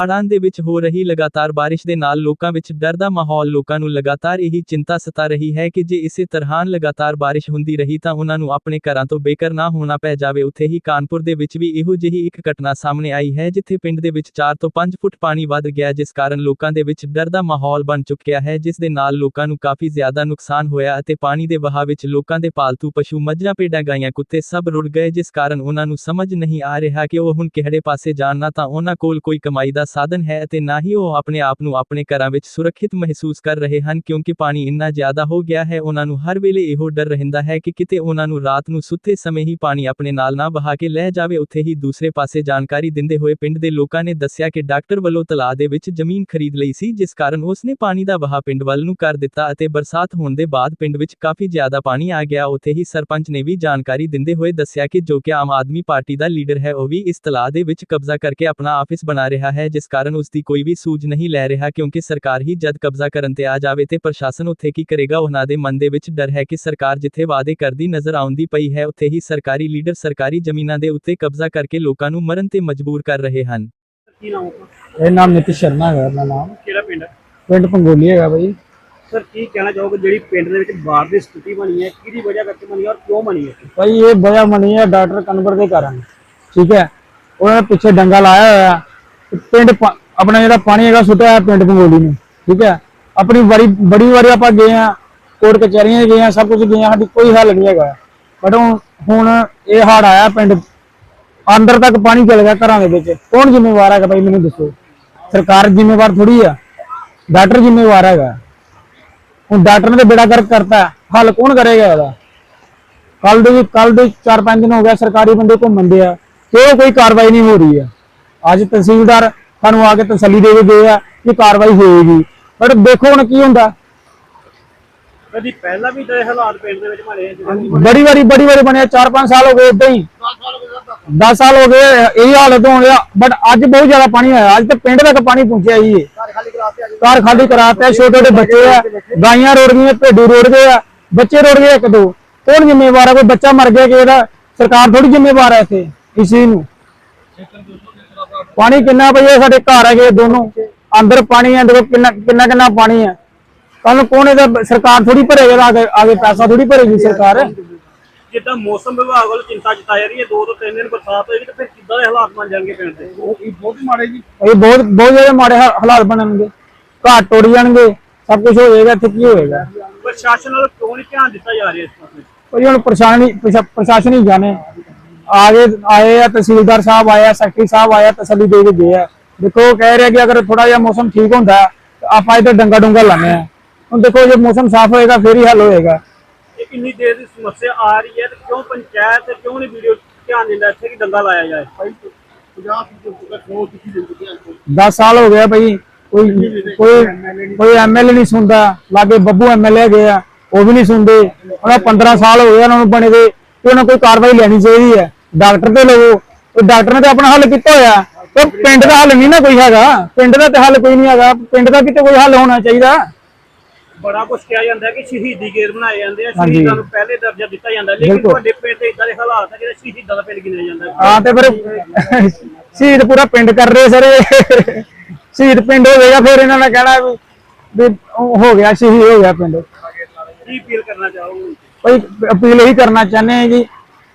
ਪਹਾੜਾਂ ਦੇ ਵਿੱਚ ਹੋ ਰਹੀ ਲਗਾਤਾਰ ਬਾਰਿਸ਼ ਦੇ ਨਾਲ ਲੋਕਾਂ ਵਿੱਚ ਡਰ ਦਾ ਮਾਹੌਲ ਲੋਕਾਂ ਨੂੰ ਲਗਾਤਾਰ ਇਹੀ ਚਿੰਤਾ ਸਤਾ ਰਹੀ ਹੈ ਕਿ ਜੇ ਇਸੇ ਤਰ੍ਹਾਂ ਲਗਾਤਾਰ ਬਾਰਿਸ਼ ਹੁੰਦੀ ਰਹੀ ਤਾਂ ਉਹਨਾਂ ਨੂੰ ਆਪਣੇ ਘਰਾਂ ਤੋਂ ਬੇਕਰ ਨਾ ਹੋਣਾ ਪੈ ਜਾਵੇ। ਉੱਥੇ ਹੀ ਕਾਨਪੁਰ ਦੇ ਵਿੱਚ ਵੀ ਇਹੋ ਜਿਹੀ ਇੱਕ ਘਟਨਾ ਸਾਹਮਣੇ ਆਈ ਹੈ ਜਿੱਥੇ ਪਿੰਡ ਦੇ ਵਿੱਚ 4 ਤੋਂ 5 ਫੁੱਟ ਪਾਣੀ ਵੱਧ ਗਿਆ ਜਿਸ ਕਾਰਨ ਲੋਕਾਂ ਦੇ ਵਿੱਚ ਡਰ ਦਾ ਮਾਹੌਲ ਬਣ ਚੁੱਕਿਆ ਹੈ ਜਿਸ ਦੇ ਨਾਲ ਲੋਕਾਂ ਨੂੰ ਕਾਫੀ ਜ਼ਿਆਦਾ ਨੁਕਸਾਨ ਹੋਇਆ ਅਤੇ ਪਾਣੀ ਦੇ ਵਹਾਅ ਵਿੱਚ ਲੋਕਾਂ ਦੇ ਪਾਲਤੂ ਪਸ਼ੂ ਮੱਝਾਂ, ਭੇਡਾਂ, ਗਾਈਆਂ, ਕੁੱਤੇ ਸਭ ਰੁੜ ਗਏ ਜਿਸ ਕਾਰਨ ਉਹਨਾਂ ਨੂੰ ਸਮਝ ਨਹੀਂ ਆ ਰਿਹਾ ਕਿ ਉਹ ਹੁਣ ਕਿਹੜੇ ਪਾਸੇ ਜਾਣ ਨਾ ਤਾਂ ਉਹਨਾਂ ਕੋਲ ਕੋਈ ਕਮਾਈ ਦਾ ਸਾਧਨ ਹੈ ਅਤੇ ਨਾ ਹੀ ਉਹ ਆਪਣੇ ਆਪ ਨੂੰ ਆਪਣੇ ਘਰਾਂ ਵਿੱਚ ਸੁਰੱਖਿਅਤ ਮਹਿਸੂਸ ਕਰ ਰਹੇ ਹਨ ਕਿਉਂਕਿ ਪਾਣੀ ਇੰਨਾ ਜ਼ਿਆਦਾ ਹੋ ਗਿਆ ਹੈ, ਉਹਨਾਂ ਨੂੰ ਹਰ ਵੇਲੇ ਇਹੋ ਡਰ ਰਹਿੰਦਾ ਹੈ ਕਿ ਕਿਤੇ ਉਹਨਾਂ ਨੂੰ ਰਾਤ ਨੂੰ ਸੁੱਤੇ ਸਮੇਂ ਹੀ ਪਾਣੀ ਆਪਣੇ ਨਾਲ ਨਾ ਬਹਾ ਕੇ ਲੈ ਜਾਵੇ। ਉੱਥੇ ਹੀ ਦੂਸਰੇ ਪਾਸੇ ਜਾਣਕਾਰੀ ਦਿੰਦੇ ਹੋਏ ਪਿੰਡ ਦੇ ਲੋਕਾਂ ਨੇ ਦੱਸਿਆ ਕਿ ਡਾਕਟਰ ਵੱਲੋਂ ਤਲਾਅ ਦੇ ਵਿੱਚ ਜ਼ਮੀਨ ਖਰੀਦ ਲਈ ਸੀ, ਜਿਸ ਕਾਰਨ ਉਸ ਨੇ ਪਾਣੀ ਦਾ ਵਹਾਅ ਪਿੰਡ ਵੱਲ ਨੂੰ ਕਰ ਦਿੱਤਾ ਅਤੇ ਬਰਸਾਤ ਹੋਣ ਦੇ ਬਾਅਦ ਪਿੰਡ ਵਿੱਚ ਕਾਫੀ ਜ਼ਿਆਦਾ ਪਾਣੀ ਆ ਗਿਆ। ਉੱਥੇ ਹੀ ਸਰਪੰਚ ਨੇ ਵੀ ਜਾਣਕਾਰੀ ਦਿੰਦੇ ਹੋਏ ਦੱਸਿਆ ਕਿ ਜੋ ਕਿ ਆਮ ਆਦਮੀ ਪਾਰਟੀ ਦਾ ਲੀਡਰ ਹੈ, ਉਹ ਵੀ ਇਸ ਤਲਾਅ ਦੇ ਵਿੱਚ ਕਬਜ਼ਾ ਕਰਕੇ ਆਪਣਾ ਆਫਿਸ ਬਣਾ ਰਿਹਾ ਹੈ ਜਿਸ ਕਾਰਨ ਉਸ ਦੀ ਕੋਈ ਵੀ ਸੂਝ ਨਹੀਂ ਲੈ ਰਿਹਾ ਕਿਉਂਕਿ ਸਰਕਾਰ ਹੀ ਜਦ ਕਬਜ਼ਾ ਕਰਨ ਤੇ ਆ ਜਾਵੇ ਤੇ ਪ੍ਰਸ਼ਾਸਨ ਉੱਥੇ ਕੀ ਕਰੇਗਾ ਉਹਨਾਂ ਦੇ ਮਨ ਦੇ ਵਿੱਚ ਡਰ ਹੈ ਕਿ ਸਰਕਾਰ ਜਿੱਥੇ ਵਾਅਦੇ ਕਰਦੀ ਨਜ਼ਰ ਆਉਂਦੀ ਪਈ ਹੈ ਉੱਥੇ ਹੀ ਸਰਕਾਰੀ ਲੀਡਰ ਸਰਕਾਰੀ ਜ਼ਮੀਨਾਂ ਦੇ ਉੱਤੇ ਕਬਜ਼ਾ ਕਰਕੇ ਲੋਕਾਂ ਨੂੰ ਮਰਨ ਤੇ ਮਜਬੂਰ ਕਰ ਰਹੇ ਹਨ। ਕੀ ਨਾਮ ਆਪਣਾ? ਇਹ ਨਾਮ ਨਿਤਿਸ਼ ਸ਼ਰਮਾ ਹੈਗਾ ਮੇਰਾ ਨਾਮ। ਕਿਹੜਾ ਪਿੰਡ ਹੈ? ਪਿੰਡ ਪੰਗੋਲੀ ਹੈਗਾ ਬਾਈ। ਸਰ ਕੀ ਕਹਿਣਾ ਚਾਹੋਗੇ ਜਿਹੜੀ ਪਿੰਡ ਦੇ ਵਿੱਚ ਬਾੜ ਦੀ ਸਥਿਤੀ ਬਣੀ ਹੈ ਕਿਹਦੀ ਵਜ੍ਹਾ ਕਰਕੇ ਬਣੀ ਹੈ ਔਰ ਕਿਉਂ ਬਣੀ ਹੈ? ਭਾਈ ਇਹ ਵਜ੍ਹਾ ਬਣੀ ਹੈ ਡਾਕਟਰ ਕਨਵਰ ਦੇ ਕਾਰਨ। ਠੀਕ ਹੈ। ਉਹਨਾਂ ਨੇ ਪਿੱਛੇ ਡੰਗਾ ਲਾਇਆ ਹੋਇਆ। ਪਿੰਡ ਪਾ- ਆਪਣਾ ਜਿਹੜਾ ਪਾਣੀ ਹੈਗਾ ਸੁੱਟਿਆ ਹੋਇਆ ਪਿੰਡ ਪੰਗੋਲੀ ਨੂੰ, ਠੀਕ ਹੈ? ਆਪਣੀ ਬੜੀ ਬੜੀ ਵਾਰੀ ਆਪਾਂ ਗਏ ਆ ਕੋਰਟ ਕਚਹਿਰੀਆਂ 'ਚ ਗਏ ਆ ਸਭ ਕੁਝ ਗਏ ਆ ਸਾਡੀ ਕੋਈ ਹੱਲ ਨਹੀਂ ਹੈਗਾ। ਬਟ ਹੁਣ ਹੁਣ ਇਹ ਹੜ ਆਇਆ ਪਿੰਡ, ਅੰਦਰ ਤੱਕ ਪਾਣੀ ਚਲ ਗਿਆ ਘਰਾਂ ਦੇ ਵਿੱਚ। ਕੌਣ ਜ਼ਿੰਮੇਵਾਰ ਹੈਗਾ ਭਾਈ ਮੈਨੂੰ ਦੱਸੋ? ਸਰਕਾਰ ਜ਼ਿੰਮੇਵਾਰ ਥੋੜੀ ਆ। ਡਾਕਟਰ ਜ਼ਿੰਮੇਵਾਰ ਹੈਗਾ। ਹੁਣ ਡਾਕਟਰ ਨੇ ਤਾਂ ਬੇੜਾ ਗਰਕ ਕਰਤਾ ਹੱਲ ਕੌਣ ਕਰੇਗਾ ਇਹਦਾ? ਕੱਲ ਦੇ ਕੱਲ ਦੇ 4-5 ਦਿਨ ਹੋ ਗਿਆ ਸਰਕਾਰੀ ਬੰਦੇ ਘੁੰਮਣ ਦੇ ਆ। ਕਿਉਂ ਕੋਈ ਕਾਰਵਾਈ ਨਹੀਂ ਹੋ ਰਹੀ ਹੈ ਅੱਜ ਤਹਿਸੀਲਦਾਰ ਸਾਨੂੰ ਆ ਕੇ ਤਸੱਲੀ ਦੇ ਕੇ ਗਏ ਆ ਕਿ ਕਾਰਵਾਈ ਹੋਏਗੀ। ਪਰ ਦੇਖੋ ਹੁਣ ਕੀ ਹੁੰਦਾ। ਕਦੀ ਪਹਿਲਾਂ ਵੀ ਤਾਂ ਹਾਲਾਤ ਪਿੰਡ ਦੇ ਵਿੱਚ ਬਣੇ ਆ ਬੜੀ ਵਾਰੀ ਬੜੀ ਵਾਰੀ ਬਣਿਆ 4-5 ਸਾਲ ਹੋ ਗਏ ਇਦਾਂ ਹੀ। 10 ਸਾਲ ਹੋ ਗਏ ਇਹੀ ਹਾਲਤ ਹੋ ਗਿਆ ਬਟ ਅੱਜ ਬਹੁਤ ਜ਼ਿਆਦਾ ਪਾਣੀ ਆਇਆ। ਅੱਜ ਤੇ ਪਿੰਡ ਤੱਕ ਪਾਣੀ ਪਹੁੰਚਿਆ ਹੀ ਹੈ ਘਰ ਖਾਲੀ ਕਰਾਤੇ ਛੋਟੇ ਛੋਟੇ ਬੱਚੇ ਆ। ਗਾਈਆਂ ਰੋੜ ਗਈਆਂ ਭੇਡੂ ਰੋੜ ਗਏ ਆ। ਬੱਚੇ ਰੋੜ ਗਏ ਇੱਕ ਦੋ। ਕੌਣ ਜ਼ਿੰਮੇਵਾਰ ਹੈ ਕੋਈ ਬੱਚਾ ਮਰ ਗਿਆ ਕਿ ਇਹਦਾ ਸਰਕਾਰ ਥੋੜੀ ਜ਼ਿੰਮੇਵਾਰ ਹੈ ਇੱਥੇ ਇਸ ਨੂੰ। ਪਾਣੀ ਕਿੰਨਾ ਪਈ ਹੈ? ਸਾਡੇ ਘਰ ਹੈਗੇ ਦੋਨੋਂ। ਅੰਦਰ ਪਾਣੀ ਹੈ ਦੇਖੋ ਕਿੰਨਾ ਕਿੰਨਾ ਕਿੰਨਾ ਪਾਣੀ ਹੈ। ਕੱਲ ਨੂੰ ਕੌਣ ਇਹਦਾ ਸਰਕਾਰ ਥੋੜੀ ਭਰੇਗਾ ਆਗੇ ਆਗੇ ਪੈਸਾ ਥੋੜੀ ਭਰੇਗੀ ਸਰਕਾਰ। ਜਿੱਦਾਂ ਮੌਸਮ ਵਿਭਾਗ ਵੱਲੋਂ ਚਿੰਤਾ ਜਤਾਈ ਜਾ ਰਹੀ ਹੈ ਦੋ ਤੋਂ ਤਿੰਨ ਦਿਨ ਬਰਸਾਤ ਹੋਏਗੀ ਤਾਂ ਫਿਰ ਕਿੱਦਾਂ ਦੇ ਹਾਲਾਤ ਬਣ ਜਾਣਗੇ ਪਿੰਡ ਦੇ? ਇਹ ਬਹੁਤ ਬਹੁਤ ਜ਼ਿਆਦਾ ਮਾੜੇ ਹਾ- ਹਾਲਾਤ ਬਣਨਗੇ। ਘਾਟ ਟੁੱਟ ਜਾਣਗੇ ਸਭ ਕੁਝ ਹੋਏਗਾ ਇੱਥੇ ਕੀ ਹੋਏਗਾ? ਪ੍ਰਸ਼ਾਸਨ ਵੱਲੋਂ ਕਿਉਂ ਨਹੀਂ ਧਿਆਨ ਦਿੱਤਾ ਜਾ ਰਿਹਾ ਇਸ ਪਾਸੇ ਕੋਈ ਹੁਣ ਪ੍ਰਸ਼ਾਸਨ ਹੀ ਪ੍ਰਸ਼ਾ- ਪ੍ਰਸ਼ਾਸਨ ਹੀ ਜਾਣੇ। ਆਗੇ ਆਏ ਆ ਤਹਿਸੀਲਦਾਰ ਸਾਹਿਬ ਆਏ ਆ ਸੈਕਟਰੀ ਸਾਹਿਬ ਆਏ ਆ ਤਸੱਲੀ ਦੇ ਕੇ ਗਏ ਆ। ਦੇਖੋ ਉਹ ਕਹਿ ਰਿਹਾ ਕਿ ਅਗਰ ਥੋੜਾ ਜਿਹਾ ਮੌਸਮ ਠੀਕ ਹੁੰਦਾ ਤਾਂ ਆਪਾਂ ਇੱਧਰ ਡੰਗਾ ਡੁੰਗਾ ਲਾਣੇ ਆ ਹੁਣ ਦੇਖੋ ਜੇ ਮੌਸਮ ਸਾਫ਼ ਹੋਏਗਾ ਫਿਰ ਹੀ ਹੱਲ ਹੋਏਗਾ। ਇਹ ਕਿੰਨੀ ਦੇਰ ਦੀ ਸਮੱਸਿਆ ਆ ਰਹੀ ਹੈ ਤੇ ਕਿਉਂ ਪੰਚਾਇਤ ਤੇ ਕਿਉਂ ਨਹੀਂ ਵੀਡੀਓ ਧਿਆਨ ਦਿੰਦਾ ਇੱਥੇ ਕਿ ਦੰਗਾ ਲਾਇਆ ਜਾਏ? 10 ਸਾਲ ਹੋ ਗਿਆ ਭਾਈ ਕੋਈ ਕੋਈ ਕੋਈ ਐਮਐਲਏ ਨਹੀਂ ਸੁਣਦਾ ਲਾਗੇ ਬੱਬੂ ਐਮਐਲਏ ਗਏ ਆ ਉਹ ਵੀ ਨਹੀਂ ਸੁਣਦੇ। ਉਹਨਾਂ 15 ਸਾਲ ਹੋ ਗਏ ਉਹਨਾਂ ਨੂੰ ਬਣੇ ਦੇ ਕਿ ਉਹਨਾਂ ਕੋਈ ਕਾਰਵਾਈ ਲੈਣੀ ਚਾਹੀਦੀ ਹੈ। ਡਾਕਟਰ ਤੇ ਲਵੋ। ਉਹ ਡਾਕਟਰ ਨੇ ਤਾਂ ਆਪਣਾ ਹੱਲ ਕੀਤਾ ਹੋਇਆ। ਪਰ ਪਿੰਡ ਦਾ ਹੱਲ ਨਹੀਂ ਨਾ ਕੋਈ ਹੈਗਾ। ਪਿੰਡ ਦਾ ਤੇ ਹੱਲ ਕੋਈ ਨਹੀਂ ਹੈਗਾ। ਪਿੰਡ ਦਾ ਕਿਤੇ ਕੋਈ ਹੱਲ ਹੋਣਾ ਚਾਹੀਦਾ। ਬੜਾ ਕੁਝ ਕਿਹਾ ਜਾਂਦਾ ਹੈ ਕਿ ਸ਼ਹੀਦੀ ਗੇਰ ਬਣਾਏ ਜਾਂਦੇ ਆ। ਹਾਂਜੀ। ਸ਼ਹੀਦਾਂ ਨੂੰ ਪਹਿਲੇ ਦਰਜਾ ਦਿੱਤਾ ਜਾਂਦਾ। ਹੈ। ਲੇਕਿਨ ਬਿਲਕੁਲ। ਤੁਹਾਡੇ ਪਿੰਡ ਦੇ ਇਦਾਂ ਦੇ ਹਾਲਾਤ ਆ ਜਿਹੜੇ ਸ਼ਹੀਦਾਂ ਦਾ ਪਿੰਡ ਗਿਣਿਆ ਜਾਂਦਾ ਹੈ। ਹਾਂ ਤੇ ਫਿਰ ਸ਼ਹੀਦ ਪੂਰਾ ਪਿੰਡ ਕਰ ਰਹੇ ਸਰ। ਸ਼ਹੀਦ ਪਿੰਡ ਹੋਵੇਗਾ ਫਿਰ ਇਹਨਾਂ ਨੇ ਕਹਿਣਾ ਵੀ ਵੀ ਉਹ ਹੋ ਗਿਆ ਸ਼ਹੀਦ ਹੋ ਗਿਆ ਪਿੰਡ। ਕੀ ਅਪੀਲ ਕਰਨਾ ਚਾਹੋਗੇ? ਭਾਈ ਅਪੀਲ ਇਹੀ ਕਰਨਾ ਚਾਹੁੰਦੇ ਹਾਂ ਜੀ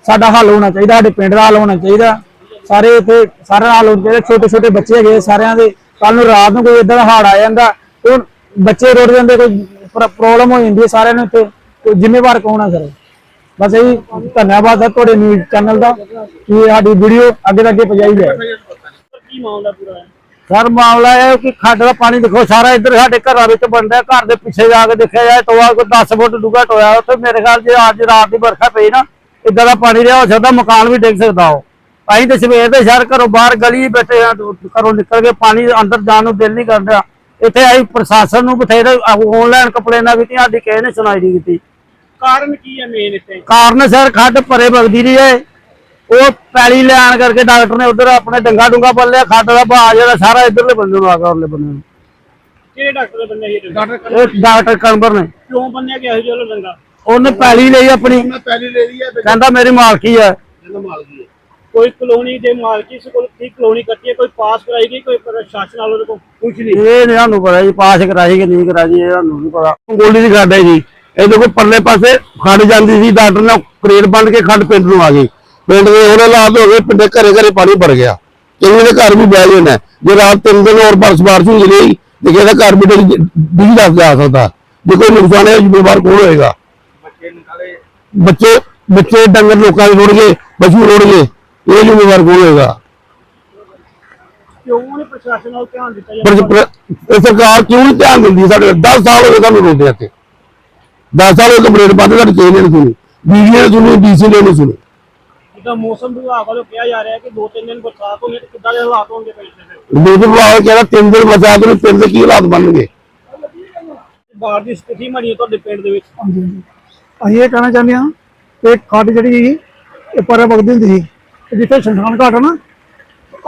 ਸਾਡਾ ਹੱਲ ਹੋਣਾ ਚਾਹੀਦਾ ਸਾਡੇ ਪਿੰਡ ਦਾ ਹੱਲ ਹੋਣਾ ਚਾਹੀਦਾ। ਸਾਰੇ ਇੱਥੇ ਸਾਰਾ ਹੱਲ ਹੋਣਾ ਚਾਹੀਦਾ। ਛੋਟੇ ਛੋਟੇ ਬੱਚੇ ਹੈਗੇ ਸਾਰਿਆਂ ਦੇ। ਕੱਲ ਨੂੰ ਰਾਤ ਨੂੰ ਕੋਈ ਇਦਾਂ ਦਾ ਹੜ ਆ ਜਾਂਦਾ ਉਹ ਬੱਚੇ ਰੁੜ ਜਾਂਦੇ ਕੋਈ ਪ੍ਰੋਬਲਮ ਹੋ ਜਾਂਦੀ ਹੈ ਸਾਰਿਆਂ ਨੂੰ ਇੱਥੇ। ਕੋਈ ਜ਼ਿੰਮੇਵਾਰ ਕੌਣ ਆ ਸਰ ਬਸ ਇਹੀ ਧੰਨਵਾਦ ਹੈ ਤੁਹਾਡੇ ਨਿਊਜ਼ ਚੈਨਲ ਦਾ ਕਿ ਸਾਡੀ ਵੀਡੀਓ ਅੱਗੇ ਤੱਕ ਅੱਗੇ ਪਹੁੰਚਾਈ ਜਾਏ। ਸਰ ਕੀ ਮਾਮਲਾ ਪੂਰਾ ਹੈ ਸਰ ਮਾਮਲਾ ਇਹ ਕਿ ਖੱਡ ਦਾ ਪਾਣੀ ਦੇਖੋ ਸਾਰਾ ਇੱਧਰ ਸਾਡੇ ਘਰਾਂ ਵਿੱਚ ਬਣਦਾ। ਘਰ ਦੇ ਪਿੱਛੇ ਜਾ ਕੇ ਦੇਖਿਆ ਜਾਏ ਟੋਆ ਕੋਈ 10 ਫੁੱਟ ਡੂੰਘਾ ਟੋਇਆ ਉੱਥੇ ਮੇਰੇ ਖਿਆਲ ਜੇ ਅੱਜ ਰਾਤ ਦੀ ਵਰਖਾ ਪਈ ਨਾ ਇਦਾਂ ਦਾ ਪਾਣੀ ਰਿਹਾ ਹੋ ਸਕਦਾ ਮਕਾਨ ਵੀ ਡਿੱਗ ਸਕਦਾ ਹੋ ਅਸੀਂ ਤੇ ਸਵੇਰ ਦੇ ਸ਼ਹਿਰ ਘਰੋਂ ਬਾਹਰ ਗਲੀ ਬੈਠੇ ਆ ਘਰੋਂ ਨਿਕਲ ਕੇ ਪਾਣੀ ਅੰਦਰ ਜਾਣ ਨੂੰ ਦਿਲ ਨਹੀਂ ਕਰਦਾ। ਇੱਥੇ ਅਸੀਂ ਪ੍ਰਸ਼ਾਸਨ ਨੂੰ ਬਥੇਰੇ ਆਨਲਾਈਨ ਕੰਪਲੇਨਾਂ ਕੀਤੀਆਂ ਸਾਡੀ ਕਿਸੇ ਨੇ ਸੁਣਾਈ ਨਹੀਂ ਕੀਤੀ। ਕਾਰਨ ਕੀ ਹੈ ਮੇਨ ਇੱਥੇ? ਕਾਰਨ ਸਰ ਖੱਡ ਭਰੇ ਵਗਦੀ ਰਹੀ ਹੈ। ਉਹ ਪੈਲੀ ਲੈਣ ਕਰਕੇ ਡਾਕਟਰ ਨੇ ਉਧਰ ਆਪਣੇ ਡੰਗਾ ਡੁੰਗਾ ਬੱਲਿਆ ਖੱਡ ਦਾ ਭਾਅ ਜਿਹੜਾ ਸਾਰਾ ਇਧਰਲੇ ਬੰਦੇ ਨੂੰ ਆ ਗਿਆ ਉਰਲੇ ਬੰਦੇ ਨੂੰ। ਕਿਹੜੇ ਡਾਕਟਰ ਦੇ ਬੰਦੇ ਇਹ ਡਾਕਟਰ ਕਨਵਰ ਨੇ। ਕਿਉਂ ਬੰਨਿਆ ਗਿਆ ਇਹੋ ਜਿਹਾ ਲੰਗਾ ਉਹਨੇ ਪੈਲੀ ਲਈ ਆਪਣੀ। ਪਹਿਲੀ ਲੈ ਲਈ ਹੈ ਕਹਿੰਦਾ ਮੇਰੀ ਮਾਲਕੀ ਹੈ ਕੋਈ ਕਲੋਨੀ ਦੇ ਮਾਲਕੀ ਸੀ ਕੋਲ ਕੀ ਕਲੋਨੀ ਕੱਟੀ ਹੈ ਕੋਈ ਪਾਸ ਕਰਾਈ ਗਈ ਕੋਈ ਪ੍ਰਸ਼ਾਸਨ ਵਾਲੋਂ ਦੇ ਕੋਲ ਕੁਝ ਨਹੀਂ ਇਹ ਨੀ ਸਾਨੂੰ ਪਤਾ ਜੀ ਪਾਸ ਕਰਾਈ ਕਿ ਨਹੀਂ ਕਰਾਈ ਇਹ ਸਾਨੂੰ ਨਹੀਂ ਪਤਾ। ਗੋਲੀ ਦੀ ਖੱਡ ਹੈ ਜੀ। ਇਹਦੇ ਕੋਲ ਪਰਲੇ ਪਾਸੇ ਖੱਡ ਜਾਂਦੀ ਸੀ ਡਾਕਟਰ ਨੇ ਕਰੇਟ ਬੰਨ ਕੇ ਖੱਡ ਪਿੰਡ ਨੂੰ ਆ ਗਈ। ਪਿੰਡ ਦੇ ਹੋਰ ਹਾਲਾਤ ਹੋ ਗਏ ਪਿੰਡੇ ਘਰੇ ਘਰੇ ਪਾਣੀ ਭਰ ਗਿਆ। ਕਿਸੇ ਦੇ ਘਰ ਵੀ ਬਹਿ ਜਾਣਾ ਜੇ ਰਾਤ ਤਿੰਨ ਦਿਨ ਹੋਰ ਬਰਸ ਬਾਰਿਸ਼ ਹੁੰਦੀ ਰਹੀ ਤੇ ਕਿਸੇ ਦਾ ਘਰ ਵੀ ਡਿੱਗ ਜਾ ਸਕਦਾ। ਜੇ ਕੋਈ ਨੁਕਸਾਨ ਹੈ ਜ਼ਿੰਮੇਵਾਰ ਕੌਣ ਹੋਏਗਾ? ਬੱਚੇ ਬੱਚੇ ਡੰਗਰ ਲੋਕਾਂ ਦੇ ਰੁੜ ਗਏ ਪਸ਼ੂ ਰੁੜ ਗਏ ਇਹ ਜ਼ਿੰਮੇਵਾਰ ਕੌਣ ਹੋਏਗਾ? ਕਿਉਂ ਨਹੀਂ ਪ੍ਰਸ਼ਾਸਨ ਵੱਲ ਧਿਆਨ ਦਿੱਤਾ ਜਾਂਦਾ? ਪਰ- ਇਹ ਸਰਕਾਰ ਕਿਉਂ ਨਹੀਂ ਧਿਆਨ ਦਿੰਦੀ? ਸਾਡੇ 10 ਸਾਲ ਹੋ ਗਏ ਸਾਨੂੰ ਰੋਂਦੇ ਇੱਥੇ। 10 ਸਾਲ ਹੋ ਗਏ ਕੰਪਲੇਂਟ ਸਾਡੀ ਕਿਸੇ ਨੇ ਨਹੀਂ ਸੁਣੀ। ਬੀਜੀ ਨੇ ਸੁਣੀ ਡੀਸੀ ਨੇ ਨਹੀਂ ਸੁਣੀ। ਜਿੱਦਾਂ ਮੌਸਮ ਵਿਭਾਗ ਵੱਲੋਂ ਕਿਹਾ ਜਾ ਰਿਹਾ ਕਿ ਦੋ ਤਿੰਨ ਦਿਨ ਬਰਸਾਤ ਹੋਣੀ ਤੇ ਕਿੱਦਾਂ ਦੇ ਹਾਲਾਤ ਹੋਣਗੇ ਪਿੰਡ ਦੇ ਫਿਰ ਦੂਜੇ ਵਿਭਾਗ ਕਹਿੰਦਾ ਤਿੰਨ ਦਿਨ ਬਰਸਾਤ ਨੂੰ ਪਿੰਡ ਦੇ ਕੀ ਹਾਲਾਤ ਬਣਨਗੇ? ਬਾਹਰ ਦੀ ਸਥਿਤੀ ਹੈ ਤੁਹਾਡੇ ਪਿੰਡ ਦੇ ਵਿੱਚ? ਹਾਂਜੀ ਹਾਂਜੀ। ਅਸੀਂ ਇਹ ਕਹਿਣਾ ਚਾਹੁੰਦੇ ਹਾਂ ਕਿ ਖੱਡ ਜਿਹੜੀ ਸੀ, ਇਹ ਪਰੇ ਵਗਦੀ ਹੁੰਦੀ ਸੀ ਜਿੱਥੇ ਸ਼ਮਸ਼ਾਨ ਘਾਟ ਨਾ,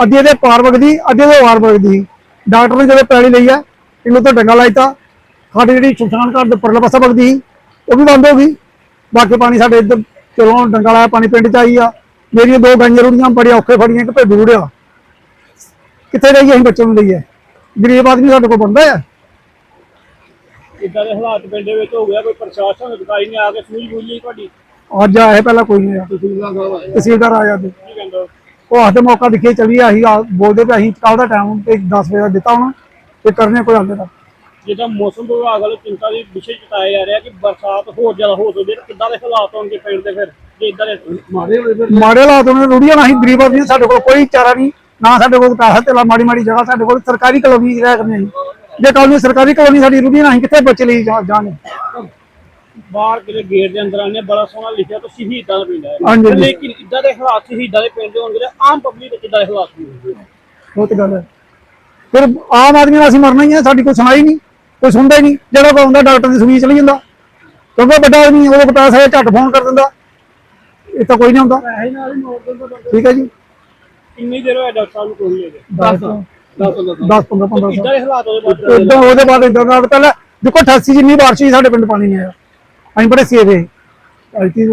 ਅੱਧੇ ਦੇ ਪਾਰ ਵਗਦੀ ਅੱਧੇ ਦੇ ਵਾਰ ਵਗਦੀ ਸੀ। ਡਾਕਟਰ ਨੇ ਜਦੋਂ ਪੈਲੀ ਲਈ ਆ, ਇਹਨੂੰ ਤਾਂ ਡੰਗਾ ਲਾਇਤਾ ਖੱਡ ਜਿਹੜੀ ਸ਼ਮਸ਼ਾਨ ਘਾਟ ਦੇ ਪਰਲੇ ਪਾਸੇ ਵਗਦੀ ਸੀ, ਉਹ ਵੀ ਬੰਦ ਹੋ ਗਈ। ਬਾਕੀ ਪਾਣੀ ਸਾਡੇ ਇੱਧਰ, ਚਲੋ ਡੰਗਾ ਲਾਇਆ, ਪਾਣੀ ਪਿੰਡ ਚ ਆਈ ਆ। ਮੇਰੀਆਂ ਦੋ ਗਾਈਆਂ ਰੁੜੀਆਂ ਬੜੇ ਔਖੇ ਫੜੀਆਂ ਕਿ ਭੇਡੂ ਰੁੜਿਆ। ਕਿੱਥੇ ਜਾਈਏ ਅਸੀਂ ਬੱਚੇ ਨੂੰ ਲਈਏ? ਗਰੀਬ ਆਦਮੀ ਸਾਡੇ ਕੋਲ ਬੰਦਾ ਆ। ਇਦਾਂ ਦੇ ਹਾਲਾਤ ਪਿੰਡ ਦੇ ਵਿੱਚ ਹੋ ਗਿਆ ਕੋਈ ਪ੍ਰਸ਼ਾਸਨ ਅਧਿਕਾਰੀ ਨੇ ਆ ਕੇ ਸੂਝ ਬੂਝੀ ਤੁਹਾਡੀ? ਅੱਜ ਆਏ ਪਹਿਲਾਂ ਕੋਈ ਨਹੀਂ ਆਇਆ। ਤਹਿਸੀਲਦਾਰ ਆਇਆ ਤੇ। ਕੀ ਕਹਿੰਦਾ ਉਹ? ਉਹ ਹੱਥ ਮੌਕਾ ਦਿਖੇ ਚਲੀ ਅਸੀਂ ਆ- ਬੋਲਦੇ ਪਏ ਅਸੀਂ ਕੱਲ ਦਾ ਟਾਈਮ ਤੇ 10 ਵਜੇ ਦਾ ਦਿੱਤਾ ਹੁਣ ਤੇ ਕਰਨੇ ਕੋਈ ਹਾਲੇ ਦਾ ਜਿੱਦਾਂ ਮੌਸਮ ਵਿਭਾਗ ਵੱਲੋਂ ਚਿੰਤਾ ਦੀ ਵਿਸ਼ੇ ਜਤਾਇਆ ਜਾ ਰਿਹਾ ਕਿ ਬਰਸਾਤ ਹੋਰ ਜ਼ਿਆਦਾ ਹੋ ਸਕਦੀ ਹੈ। ਤੇ ਕਿੱਦਾਂ ਦੇ ਹਾਲਾਤ ਹੋਣਗੇ ਪਿੰਡ ਦੇ ਫਿਰ? ਜੇ ਇਦਾਂ ਦੇ ਮਾੜੇ ਹਾਲਾਤ ਉਹਨੇ ਰੁੜੀਆਂ ਨਹੀਂ ਗਰੀਬ ਆਦਮੀ ਸਾਡੇ ਕੋਲ ਕੋਈ ਚਾਰਾ ਨਹੀਂ ਨਾ ਸਾਡੇ ਕੋਲ ਪੈਸਾ ਤੇ ਮਾੜੀ ਮਾੜੀ ਜਗ੍ਹਾ ਸਾਡੇ ਕੋਲ ਸਰਕਾਰੀ ਕਲੋਨੀ ਰਹਿ ਕਰਨੀ ਅਸੀਂ ਜੇ ਕਲੋਨੀ ਸਰਕਾਰੀ ਕਲੋਨੀ ਸਾਡੀ ਰੁੜੀਆਂ ਨਹੀਂ ਕਿੱਥੇ ਬੱਚੇ ਲਈ ਜਾ- ਜਾਣ ਬਾਹਰ ਕਿਤੇ ਗੇਟ ਦੇ ਅੰਦਰ ਆਨੇ ਬੜਾ ਸੋਹਣਾ ਲਿਖਿਆ ਤਾਂ ਸ਼ਹੀਦਾਂ ਦਾ ਪਿੰਡ ਹੈ। ਹਾਂਜੀ। ਲੇਕਿਨ ਇਦਾਂ ਦੇ ਹਾਲਾਤ ਸ਼ਹੀਦਾਂ ਦੇ ਪਿੰਡ ਦੇ ਹੋਣਗੇ ਤੇ ਆਮ ਪਬਲਿਕ ਦੇ ਕਿੱਦਾਂ ਦੇ ਹਾਲਾਤ ਹੋਣਗੇ। ਬਹੁਤ ਗੱਲ ਹੈ। ਫਿਰ ਆਮ ਆਦਮੀ ਨਾਲ ਅਸੀਂ ਮਰਨਾ ਹੀ ਹੈ ਸਾਡੀ ਕੋਈ ਸੁਣਾਈ ਨਹੀਂ ਕੋਈ ਸੁਣਦਾ ਹੀ ਨਹੀਂ। ਜਿਹੜਾ ਕੋਈ ਆਉਂਦਾ ਡਾਕਟਰ ਦੀ ਸੁਣੀ ਚਲੀ ਜਾਂਦਾ। ਕਿਉਂਕਿ ਵੱਡਾ ਆਦਮੀ ਉਹਦੇ ਕੋਲ ਪੈਸਾ ਹੈ ਝੱਟ ਫੋਨ ਕਰ ਦਿੰਦਾ। ਇਹ ਤਾਂ ਕੋਈ ਨਹੀਂ ਹੁੰਦਾ ਠੀਕ ਹੈ ਜੀ। ਕਿੰਨੀ ਦੇਰ ਹੋਇਆ ਡਾਕਟਰ ਸਾਹਿਬ ਨੂੰ ਕੋਲ ਲੈ ਗਏ 10 10 15 15 ਇਦਾਂ ਦੇ ਹਾਲਾਤ ਉਹਦੇ ਬਾਅਦ ਇਦਾਂ ਉਹਦੇ ਬਾਅਦ ਇਦਾਂ ਦਾ ਪਹਿਲਾਂ ਦੇਖੋ 88 ਜਿੰਨੀ ਬਾਰਿਸ਼ ਸੀ ਸਾਡੇ ਪਿੰਡ ਪਾਣੀ ਨਹੀਂ ਆਇਆ। ਅਸੀਂ ਬੜੇ ਸੇਵ। ਹੈ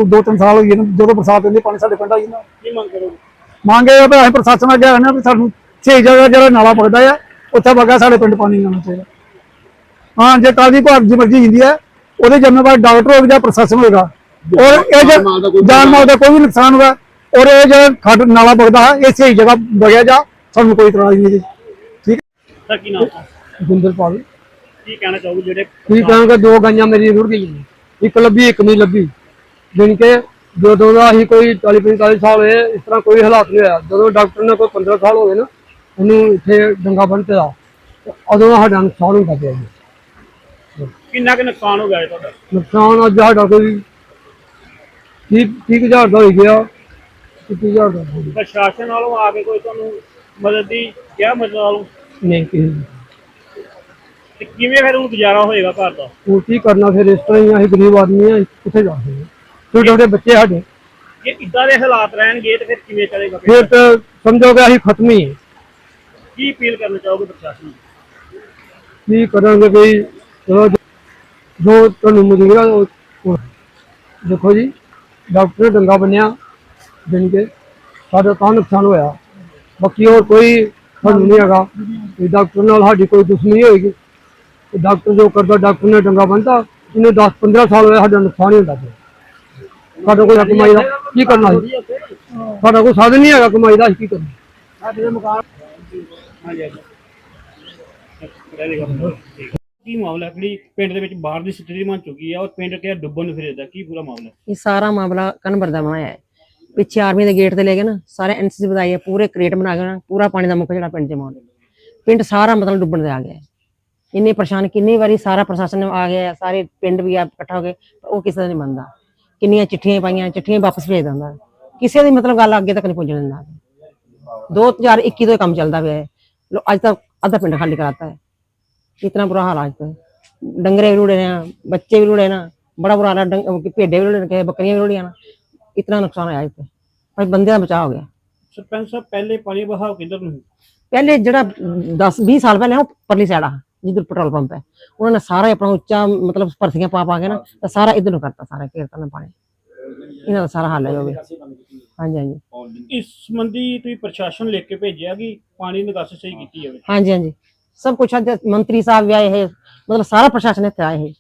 ਦੋ ਤਿੰਨ ਸਾਲ ਹੋਈ ਨੇ ਜਦੋਂ ਬਰਸਾਤ ਹੁੰਦੀ ਪਾਣੀ ਸਾਡੇ ਪਿੰਡ ਆ ਜਾਂਦਾ ਕੀ ਮੰਗ ਕਰੋਗੇ? ਮੰਗੇ ਆ ਵੀ ਅਸੀਂ ਪ੍ਰਸ਼ਾਸਨ ਅੱਗੇ ਆਣਾ ਵੀ ਸਾਨੂੰ ਛੇ ਜਗ੍ਹਾ ਜਿਹੜਾ ਨਾਲਾ ਪੜਦਾ ਆ ਉੱਥੇ ਵਗਾ ਸਾਡੇ ਪਿੰਡ ਪਾਣੀ ਨਹੀਂ ਆਉਣਾ ਚਾਹੀਦਾ। ਹਾਂ ਜੇ ਦੀ ਭਾਰਤ ਦੀ ਮਰਜ਼ੀ ਹੁੰਦੀ ਹੈ ਉਹਦੇ ਜ਼ਿੰਮੇਵਾਰ ਡਾਕਟਰ ਹੋਵੇ ਜਾਂ ਪ੍ਰਸ਼ਾਸਨ ਹੋਵੇਗਾ ਔਰ ਇਹ ਜੇ ਜਾਨ ਮਾਲ ਦਾ ਕੋਈ ਵੀ ਨੁਕਸਾਨ ਹੋਇਆ ਔਰ ਇਹ ਜਿਹੜਾ ਖੱਡ ਨਾਲਾ ਵਗਦਾ ਹੈ ਇਹ ਸਹੀ ਜਗ੍ਹਾ ਵਗਿਆ ਜਾ ਸਾਨੂੰ ਕੋਈ ਇਤਰਾਜ਼ ਨਹੀਂ ਜੀ। ਸਰ ਕੀ ਨਾਮ ਹੈ ਗੁੰਦਰਪਾਲ ਕੀ ਕਹਿਣਾ ਚਾਹੋਗੇ ਜਿਹੜੇ ਕੀ ਕਹਾਂਗਾ ਦੋ ਗਾਈਆਂ ਮੇਰੀ ਰੁੜ ਗਈਆਂ। ਇੱਕ ਲੱਭੀ ਇੱਕ ਨਹੀਂ ਲੱਭੀ। ਜਾਣੀ ਕਿ ਜਦੋਂ ਦਾ ਅਸੀਂ ਕੋਈ 40 45 ਸਾਲ ਹੋਏ ਇਸ ਤਰ੍ਹਾਂ ਕੋਈ ਹਾਲਾਤ ਨਹੀਂ ਹੋਇਆ। ਜਦੋਂ ਡਾਕਟਰ ਨੇ ਕੋਈ 15 ਸਾਲ ਹੋ ਗਏ ਨਾ ਉਹਨੂੰ ਇੱਥੇ ਡੰਗਾ ਬੰਨ ਤੇ ਆ ਉਦੋਂ ਦਾ ਸਾਡਾ ਨੁਕਸਾਨ ਹੁੰਦਾ ਪਿਆ ਜੀ। ਕਿੰਨਾ ਕੁ ਨੁਕਸਾਨ ਹੋ ਗਿਆ ਹੈ ਤੁਹਾਡਾ? ਨੁਕਸਾਨ ਅੱਜ ਸਾਡਾ ਕੋਈ 30 30 ਹਜ਼ਾਰ ਦਾ ਹੋ ਗਿਆ। 30 ਹਜ਼ਾਰ ਦਾ ਹੋ ਗਿਆ। ਪ੍ਰਸ਼ਾਸਨ ਵੱਲੋਂ ਆ ਕੇ ਕੋਈ ਤੁਹਾਨੂੰ ਮਦਦ ਦੀ ਕਿਹਾ ਮਦਦ ਵੱਲੋਂ ਨਹੀਂ ਕਿਸੇ ਨੇ। ਤੇ ਕਿਵੇਂ ਫਿਰ ਹੁਣ ਗੁਜ਼ਾਰਾ ਹੋਏਗਾ ਘਰ ਦਾ? ਉਹ ਕੀ ਕਰਨਾ ਫਿਰ? ਇਸ ਤਰ੍ਹਾਂ ਹੀ ਆ, ਅਸੀਂ ਗਰੀਬ ਆਦਮੀ ਆ ਕਿੱਥੇ ਜਾ ਸਕਦੇ ਛੋਟੇ ਛੋਟੇ ਬੱਚੇ ਸਾਡੇ। ਜੇ ਇਦਾਂ ਦੇ ਹਾਲਾਤ ਰਹਿਣਗੇ ਤੇ ਫਿਰ ਕਿਵੇਂ ਚੱਲੇਗਾ ਫਿਰ? ਫਿਰ ਤਾਂ ਸਮਝੋਗੇ ਅਸੀਂ ਖਤਮ ਹੀ ਹਾਂ। ਕੀ ਅਪੀਲ ਕਰਨਾ ਚਾਹੋਗੇ ਪ੍ਰਸ਼ਾਸਨ ਨੂੰ? ਕੀ ਕਰਾਂਗੇ ਵੀ ਚਲੋ ਜੋ- ਜੋ ਤੁਹਾਨੂੰ ਮਿਲੇਗਾ ਉਹ ਉਹ- ਦੇਖੋ ਜੀ ਡਾਕਟਰ ਡੰਗਾ ਬੰਨਿਆ ਜਾਣੀ ਕਿ ਸਾਡਾ ਤਾਂ ਨੁਕਸਾਨ ਹੋਇਆ। ਬਾਕੀ ਹੋਰ ਕੋਈ ਸਾਨੂੰ ਨਹੀਂ ਹੈਗਾ। ਵੀ ਡਾਕਟਰ ਨਾਲ ਸਾਡੀ ਕੋਈ ਦੁਸ਼ਮਣੀ ਹੋਏਗੀ। ਤੇ ਡਾਕਟਰ ਜੋ ਕਰਦਾ ਡਾਕਟਰ ਨੇ ਡੰਗਾ ਬੰਨਤਾ। ਇਹਨੇ 10 15 ਸਾਲ ਹੋਇਆ ਸਾਡਾ ਨੁਕਸਾਨ ਹੀ ਹੁੰਦਾ ਪਿਆ। ਸਾਡਾ ਕੋਈ ਕਮਾਈ ਦਾ ਕੀ ਕਰਨਾ ਸੀ ਸਾਡਾ ਕੋਈ ਸਾਧਨ ਨਹੀਂ ਹੈਗਾ ਕਮਾਈ ਦਾ ਕੀ ਕਰਨਾ ਹਾਂਜੀ ਹਾਂਜੀ ਕੀ ਮਾਮਲਾ ਹੈ? ਜਿਹੜੀ ਪਿੰਡ ਦੇ ਵਿੱਚ ਬਾਹਰ ਦੀ ਸਥਿਤੀ ਬਣ ਚੁੱਕੀ ਹੈ ਔਰ ਪਿੰਡ ਕਿਹਾ ਡੁੱਬਣ ਫਿਰਦਾ? ਕੀ ਪੂਰਾ ਮਾਮਲਾ ਹੈ? ਇਹ ਸਾਰਾ ਮਾਮਲਾ ਕਨਵਰ ਦਾ ਬਣਾਇਆ ਹੈ। ਪਿੱਛੇ ਆਰਮੀ ਦੇ ਗੇਟ ਤੇ ਲੈ ਕੇ ਨਾ ਸਾਰੇ ਐਨਸੀਸੀ ਵਧਾਈ ਪੂਰੇ ਕ੍ਰੀਏਟ ਬਣਾ ਕੇ ਨਾ, ਪੂਰਾ ਪਾਣੀ ਦਾ ਮੁੱਖ ਜਿਹੜਾ ਪਿੰਡ ਜਮਾਉਣ ਪਿੰਡ ਸਾਰਾ ਮਤਲਬ ਡੁੱਬਣ ਦੇ ਆ ਗਿਆ ਇੰਨੇ ਪਰੇਸ਼ਾਨ, ਕਿੰਨੀ ਵਾਰੀ ਸਾਰਾ ਪ੍ਰਸ਼ਾਸਨ ਆ ਗਿਆ ਸਾਰੇ ਪਿੰਡ ਵੀ ਆ ਇਕੱਠਾ ਹੋ ਗਏ ਉਹ ਕਿਸੇ ਦਾ ਨਹੀਂ ਮੰਨਦਾ। ਕਿੰਨੀਆਂ ਚਿੱਠੀਆਂ ਪਾਈਆਂ, ਚਿੱਠੀਆਂ ਵਾਪਸ ਭੇਜ ਦਿੰਦਾ। ਕਿਸੇ ਦੀ ਮਤਲਬ ਗੱਲ ਅੱਗੇ ਤੱਕ ਨਹੀਂ ਪਹੁੰਚਣ ਦਿੰਦਾ। 2021 ਤੋਂ ਕੰਮ ਚੱਲਦਾ ਪਿਆ ਹੈ। ਲੋ, ਅੱਜ ਤੱਕ ਅੱਧਾ ਪਿੰਡ ਖਾਲੀ ਕਰਾਤਾ ਹੈ। ਇਤਨਾ ਬੁਰਾ ਹਾਲ ਅੱਜ ਤੱਕ ਡੰਗਰੇ ਵੀ ਰੁੜੇ ਨੇ, ਬੱਚੇ ਵੀ ਰੁੜੇ ਨਾ, ਬੜਾ ਬੁਰਾ ਹਾਲ ਭੇਡੇ ਵੀ ਰੁੜੇ ਨੇ ਬੱਕਰੀਆਂ ਵੀ ਰੁੜੀਆਂ ਨਾ। इतना नुकसान है आज तो पर बंदे का बचाव हो गया ਸਰਪੰਚ ਸਾਹਿਬ ਪਹਿਲੇ ਪਾਣੀ ਬਹਾਵ ਕਿੱਧਰ ਨੂੰ पहले जरा दस बीस साल पहले वो परली साइड आ जिधर पेट्रोल पंप है उन्होंने सारा अपना उच्चा मतलब भर्थियां पा पा के ना तो सारा इधर करता सारा घेरता ना पानी इन्हों का सारा हाल है जो भी हाँ जी हाँ जी ਇਸ ਸੰਬੰਧੀ ਤੁਸੀਂ ਪ੍ਰਸ਼ਾਸਨ ਲਿਖ ਕੇ ਭੇਜਿਆ ਕਿ ਪਾਣੀ ਦੀ ਨਿਕਾਸੀ ਸਹੀ ਕੀਤੀ ਜਾਵੇ ਹਾਂਜੀ ਹਾਂਜੀ ਸਭ ਕੁਛ ਅੱਜ ਮੰਤਰੀ ਸਾਹਿਬ ਵੀ ਆਏ ਹੈ ਮਤਲਬ ਸਾਰਾ ਪ੍ਰਸ਼ਾਸਨ ਇੱਥੇ ਆਏ ਹੈ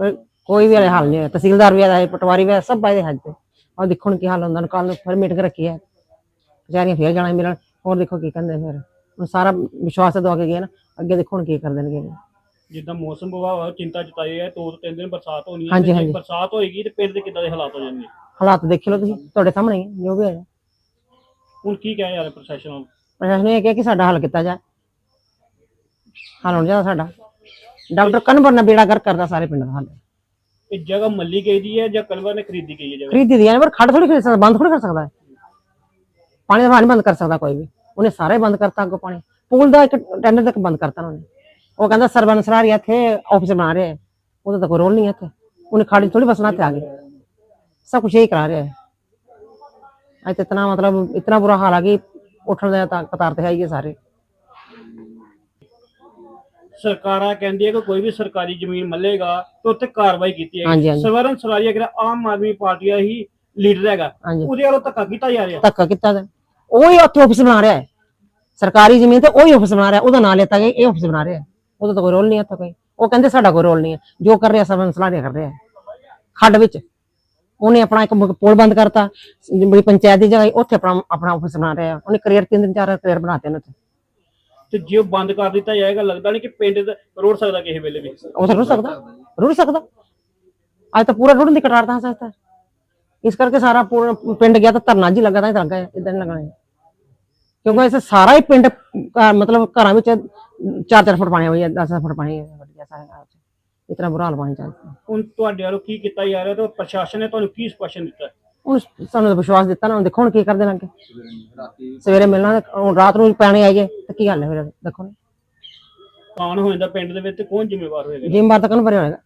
ਅਹ ਕੋਈ ਵੀ ਹਾਲ ਨਹੀਂ ਹੋਇਆ ਤਹਿਸੀਲਦਾਰ ਵੀ ਆਏ ਪਟਵਾਰੀ ਵੀ ਆਏ ਸਭ ਆਏ ਹੱਜ ਤੇ ਔਰ ਦੇਖੋ ਹੁਣ ਕੀ ਹਾਲ ਹੁੰਦਾ ਕੱਲ ਫਿਰ ਮੀਟਿੰਗ ਰੱਖੀ ਹੈ। ਵਿਚਾਰੀਆਂ ਫੇਰ ਜਾਣਾ ਮਿਲਣ ਹੋਰ ਦੇਖੋ ਕੀ ਕਹਿੰਦੇ ਫਿਰ। ਹੁਣ ਸਾਰਾ ਵਿਸ਼ਵਾਸ ਦਵਾ ਕੇ ਗਏ ਨਾ ਅੱਗੇ ਦੇਖੋ ਹੁਣ ਕੀ ਕਰ ਦੇਣਗੇ। ਜਿੱਦਾਂ ਮੌਸਮ ਵਿਭਾਗ ਚਿੰਤਾ ਜਤਾਈ ਹੈ ਦੋ ਤੋਂ ਤਿੰਨ ਦਿਨ ਬਰਸਾਤ ਹੋਣੀ ਹੈ ਹਾਂਜੀ, ਤੇ ਜੇ ਹਾਂਜੀ। ਬਰਸਾਤ ਹੋਏਗੀ ਤੇ ਪਿੰਡ ਦੇ ਕਿੱਦਾਂ ਦੇ ਹਾਲਾਤ ਹੋ ਜਾਣਗੇ? ਹਾਲਾਤ ਦੇਖ ਲਓ ਤੁਸੀਂ ਤੁਹਾਡੇ ਸਾਹਮਣੇ ਹੀ ਹੈ, ਜੋ ਵੀ ਹੈ ਹੁਣ ਕੀ ਕਹਿ ਰਿਹਾ ਪ੍ਰਸ਼ਾਸਨ ਵੱਲੋਂ ਪ੍ਰਸ਼ਾਸਨ ਨੇ ਇਹ ਕਿਹਾ ਕਿ ਸਾਡਾ ਹੱਲ ਕੀਤਾ ਜਾਏ। ਹੱਲ ਹੋਣਾ ਚਾਹੀਦਾ ਸਾਡਾ। ਡਾਕਟਰ ਕਨਵਰ ਨੇ ਬੇੜਾ ਕਰ ਕਰਦਾ ਸਾਰੇ ਪਿੰਡ ਦਾ ਹੱਲ। ਇਹ ਜਗ੍ਹਾ ਮੱਲੀ ਗਈ ਦੀ ਹੈ ਜਾਂ ਕਲਵਾ ਨੇ ਖਰੀਦੀ ਗਈ ਹੈ ਜਗ੍ਹਾ? ਖਰੀਦੀ ਦੀ ਹੈ ਪਰ ਖੜ ਥੋੜੀ ਖਰੀਦ ਸਕਦਾ, ਬੰਦ ਥੋੜੀ ਕਰ ਸਕਦਾ ਹੈ। ਪਾਣੀ ਦਾ ਵਹਾਅ ਬੰਦ ਕਰ ਸਕਦਾ ਕੋਈ ਵੀ। ਉਹਨੇ ਸਾਰਾ ਹੀ ਬੰਦ ਕਰਤਾ ਅੱਗੋਂ ਪਾਣੀ। ਪੂਲ ਦਾ ਇੱਕ ਟੈਂਡਰ ਤੱਕ ਬੰਦ ਕਰਤਾ ਉਹਨੇ। ਉਹ ਕਹਿੰਦਾ ਸਰਵਨ ਸਰਾਰੀ ਇੱਥੇ ਆਫਿਸ ਬਣਾ ਰਿਹਾ ਉਹਦਾ ਤਾਂ ਕੋਈ ਰੋਲ ਨਹੀਂ ਹੈ ਇੱਥੇ। ਉਹਨੇ ਖਾੜੀ ਥੋੜੀ ਬਸਣਾ ਤੇ ਆ ਗਏ। ਸਭ ਕੁਝ ਇਹ ਕਰਾ ਰਿਹਾ ਹੈ। ਅੱਜ ਇਤਨਾ ਮਤਲਬ, ਇਤਨਾ ਬੁਰਾ ਹਾਲ ਆ ਕਿ ਉੱਠਣ ਦਾ ਤਾਂ ਕਤਾਰ ਤੇ ਹੈ ਹੀ ਹੈ ਸਾਰੇ। ਸਰਕਾਰਾਂ ਕਹਿੰਦੀ ਹੈ ਕਿ ਕੋਈ ਵੀ ਸਰਕਾਰੀ ਜ਼ਮੀਨ ਮੱਲੇਗਾ ਤਾਂ ਉੱਤੇ ਕਾਰਵਾਈ ਕੀਤੀ ਹਾਂਜੀ, ਹੈ ਹਾਂਜੀ। ਸਵਰਨ ਸਰਾਰੀ ਅਗਰ ਆਮ ਆਦਮੀ ਪਾਰਟੀ ਦਾ ਹੀ ਲੀਡਰ ਹੈਗਾ ਹਾਂਜੀ। ਉਹਦੇ ਵੱਲੋਂ ਧੱਕਾ ਕੀਤਾ ਜਾ ਰਿਹਾ। ਧੱਕਾ ਕੀਤਾ ਦਾ ਉਹ ਹੀ ਉੱਥੇ ਆਫਿਸ ਬਣਾ ਰਿਹਾ ਹੈ। ਸਰਕਾਰੀ ਜ਼ਮੀਨ ਤੇ ਉਹ ਹੀ ਆਫਿਸ ਬਣਾ ਰਿਹਾ ਉਹਦਾ ਨਾਂ ਲੈਤਾ ਗਿਆ ਇਹ ਆਫਿਸ ਬਣਾ ਰਿਹਾ ਹੈ। ਉਹਦਾ ਤਾਂ ਕੋਈ ਰੋਲ ਨਹੀਂ ਹੈ ਇੱਥੇ ਕੋਈ। ਉਹ ਕਹਿੰਦੇ ਸਾਡਾ ਕੋਈ ਰੋਲ ਨਹੀਂ ਹੈ। ਜੋ ਕਰ ਰਿਹਾ ਸਰਵਨ ਸਲਾਹ ਕਰ ਰਿਹਾ ਹੈ। ਖੱਡ ਵਿੱਚ। ਉਹਨੇ ਆਪਣਾ ਇੱਕ ਪੁਲ ਬੰਦ ਕਰਤਾ। ਜਿਹੜੀ ਪੰਚਾਇਤ ਦੀ ਜਗ੍ਹਾ ਸੀ, ਉੱਥੇ ਆਪਣਾ ਆਪਣਾ ਆਫਿਸ ਬਣਾ ਰਿਹਾ। ਹੈ। ਉਹਨੇ ਕਰੀਅਰ ਤਿੰਨ ਦਿਨ ਚਾਰ ਕਰੀਅਰ ਬਣਾਤੇ ਨੇ ਉੱਥੇ। ਤੇ ਜੇ ਉਹ ਬੰਦ ਕਰ ਦਿੱਤਾ ਜਾਏਗਾ ਲੱਗਦਾ ਨਹੀਂ ਕਿ ਪਿੰਡ ਦਾ ਰੋੜ ਸਕਦਾ ਕਿਸੇ ਵੇਲੇ ਵੀ। ਉਹ ਤਾਂ ਰੁੜ ਸਕਦਾ ਰੁੜ ਸਕਦਾ। ਅੱਜ ਤਾਂ ਪੂਰਾ ਰੁੜਨ ਦੀ ਕਟਾਰ ਤਾਂ ਸਕਦਾ। ਇਸ ਕਰਕੇ ਸਾਰਾ ਪੂਰਾ ਪਿੰਡ ਗਿਆ ਤਾਂ ਧਰਨਾ ਜੀ ਲੱਗਾ ਤਾਂ ਲੱਗਾ ਇਦਾਂ ਨਹੀਂ ਲੱਗਣਾ। ਕਿਉਂਕਿ ਇਸ ਸਾਰਾ ਹੀ ਪਿੰਡ ਮਤਲਬ ਘਰਾਂ ਵਿੱਚ 4-4 ਫੁੱਟ ਪਾਣੀ ਹੋਈ ਹੈ 10 ਫੁੱਟ ਪਾਣੀ ਵੜ ਗਿਆ ਸਾਰੇ ਘਰਾਂ ਇਤਨਾ ਬੁਰਾ ਹਾਲ ਪਾਣੀ ਚੱਲਦਾ ਹੁਣ ਤੁਹਾਡੇ ਵੱਲੋਂ ਕੀ ਕੀਤਾ ਜਾ ਰਿਹਾ ਤੇ ਪ੍ਰਸ਼ਾਸਨ ਨੇ ਤੁਹਾਨੂੰ ਕੀ ਸਪਸ਼ਟ ਦਿੱਤਾ ਹੈ? ਹੁਣ ਸਾਨੂੰ ਤਾਂ ਵਿਸ਼ਵਾਸ ਦਿੱਤਾ ਨਾ ਹੁਣ ਦੇਖੋ ਹੁਣ ਕੀ ਕਰਦੇ ਲੱਗੇ ਸਵੇਰੇ ਮਿਲਣਾ ਤੇ ਹੁਣ ਰਾਤ ਨੂੰ ਪਾਣੀ ਆਏਗੇ ਤੇ ਕੀ ਗੱਲ ਹੈ ਫਿਰ ਦੇਖੋ ਨਾ। ਕਾਣ ਹੋ ਜਾਂਦਾ ਪਿੰਡ ਦੇ ਵਿੱਚ ਤੇ ਕੌਣ ਜ਼ਿੰਮੇਵਾਰ ਹੋਏਗਾ? ਜਿੰਮਵਾਰ ਤੱਕ ਨੂੰ ਭਰਿਆ ਹੋਏਗਾ?